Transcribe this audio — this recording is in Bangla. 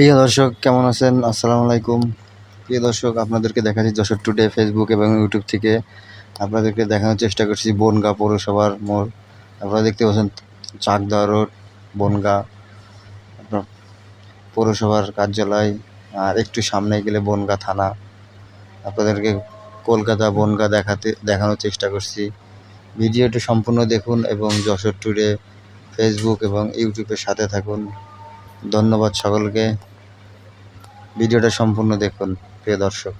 প্রিয় দর্শক, কেমন আছেন? আসসালামু আলাইকুম। প্রিয় দর্শক, আপনাদেরকে দেখাচ্ছি যশোর টুডে ফেসবুক এবং ইউটিউব থেকে। আপনাদেরকে দেখানোর চেষ্টা করছি বনগা পৌরসভার মোড়। আপনারা দেখতে পাচ্ছেন চাকদা রোড, বনগা পৌরসভার কার্যালয়, আর একটু সামনে গেলে বনগা থানা। আপনাদেরকে কলকাতা বনগা দেখাতে, দেখানোর চেষ্টা করছি। ভিডিওটি সম্পূর্ণ দেখুন এবং যশোর টুডে ফেসবুক এবং ইউটিউবের সাথে থাকুন। ধন্যবাদ সকলকে। ভিডিওটা সম্পূর্ণ দেখুন প্রিয় দর্শক।